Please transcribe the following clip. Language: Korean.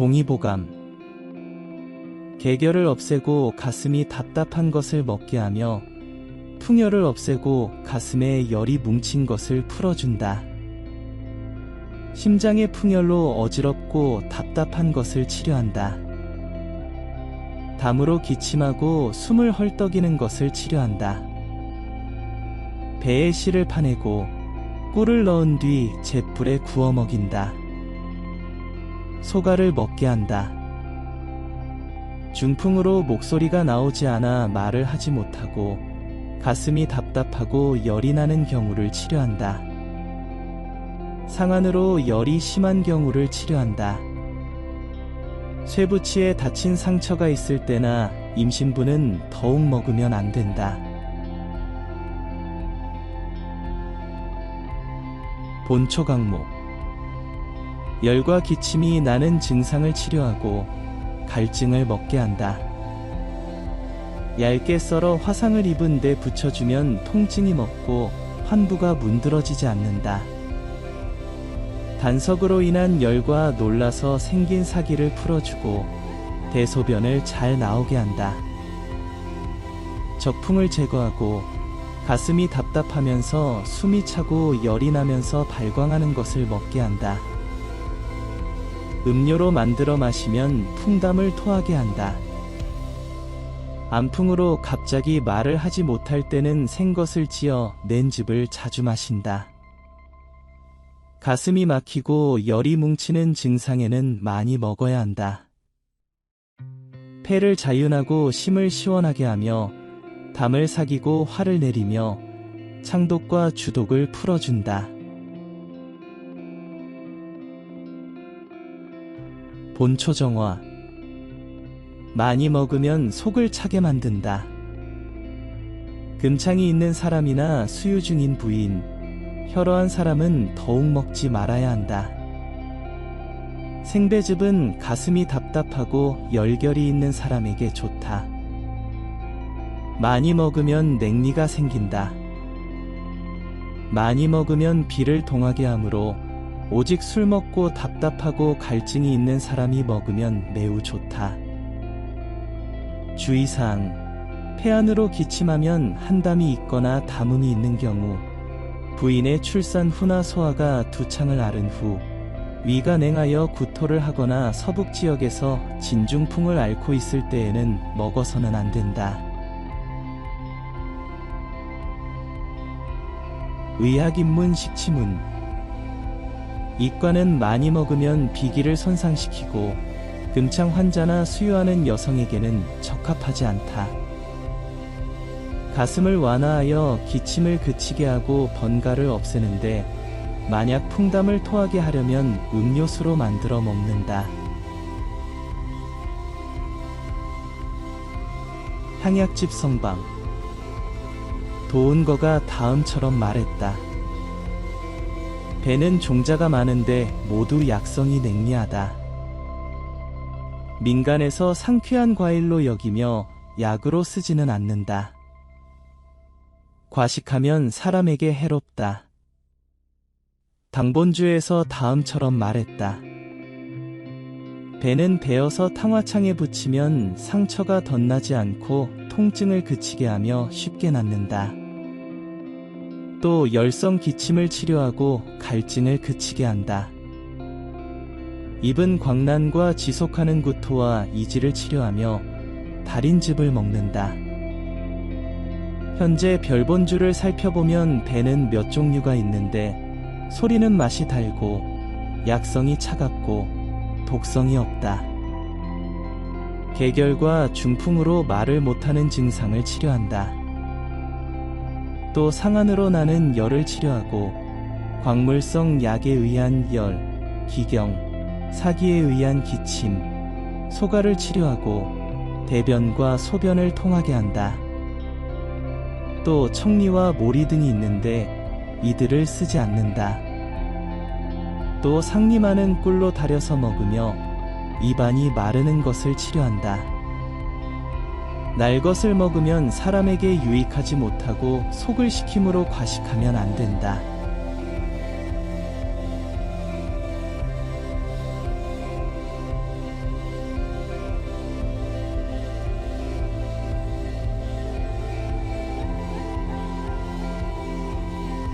동의보감 개결을 없애고 가슴이 답답한 것을 먹게 하며 풍열을 없애고 가슴에 열이 뭉친 것을 풀어준다. 심장의 풍열로 어지럽고 답답한 것을 치료한다. 담으로 기침하고 숨을 헐떡이는 것을 치료한다. 배에 실을 파내고 꿀을 넣은 뒤 잿불에 구워 먹인다. 소가를 먹게 한다. 중풍으로 목소리가 나오지 않아 말을 하지 못하고 가슴이 답답하고 열이 나는 경우를 치료한다. 상안으로 열이 심한 경우를 치료한다. 쇠부치에 다친 상처가 있을 때나 임신부는 더욱 먹으면 안 된다. 본초 강목 열과 기침이 나는 증상을 치료하고 갈증을 먹게 한다. 얇게 썰어 화상을 입은 데 붙여주면 통증이 먹고 환부가 문드러지지 않는다. 단석으로 인한 열과 놀라서 생긴 사기를 풀어주고 대소변을 잘 나오게 한다. 적풍을 제거하고 가슴이 답답하면서 숨이 차고 열이 나면서 발광하는 것을 먹게 한다. 음료로 만들어 마시면 풍담을 토하게 한다. 안풍으로 갑자기 말을 하지 못할 때는 생것을 지어 낸즙을 자주 마신다. 가슴이 막히고 열이 뭉치는 증상에는 많이 먹어야 한다. 폐를 자윤하고 심을 시원하게 하며 담을 사기고 화를 내리며 창독과 주독을 풀어준다. 본초정화 많이 먹으면 속을 차게 만든다. 금창이 있는 사람이나 수유 중인 부인, 혈어한 사람은 더욱 먹지 말아야 한다. 생배즙은 가슴이 답답하고 열결이 있는 사람에게 좋다. 많이 먹으면 냉리가 생긴다. 많이 먹으면 비를 동하게 하므로 오직 술 먹고 답답하고 갈증이 있는 사람이 먹으면 매우 좋다. 주의사항 폐 안으로 기침하면 한담이 있거나 담음이 있는 경우 부인의 출산 후나 소아가 두 창을 앓은 후 위가 냉하여 구토를 하거나 서북 지역에서 진중풍을 앓고 있을 때에는 먹어서는 안 된다. 의학입문 식치문 이과는 많이 먹으면 비기를 손상시키고 금창 환자나 수유하는 여성에게는 적합하지 않다. 가슴을 완화하여 기침을 그치게 하고 번가를 없애는데 만약 풍담을 토하게 하려면 음료수로 만들어 먹는다. 향약집 성방 도은거가 다음처럼 말했다. 배는 종자가 많은데 모두 약성이 냉리하다. 민간에서 상쾌한 과일로 여기며 약으로 쓰지는 않는다. 과식하면 사람에게 해롭다. 당본주에서 다음처럼 말했다. 배는 베어서 탕화창에 붙이면 상처가 덧나지 않고 통증을 그치게 하며 쉽게 낫는다. 또 열성 기침을 치료하고 갈증을 그치게 한다. 입은 광난과 지속하는 구토와 이지를 치료하며 달인즙을 먹는다. 현재 별본주를 살펴보면 배는 몇 종류가 있는데 소리는 맛이 달고 약성이 차갑고 독성이 없다. 개결과 중풍으로 말을 못하는 증상을 치료한다. 또 상안으로 나는 열을 치료하고 광물성 약에 의한 열, 기경, 사기에 의한 기침, 소가를 치료하고 대변과 소변을 통하게 한다. 또 청리와 모리 등이 있는데 이들을 쓰지 않는다. 또 상림하는 꿀로 달여서 먹으며 입안이 마르는 것을 치료한다. 날 것을 먹으면 사람에게 유익하지 못하고 속을 식힘으로 과식하면 안 된다.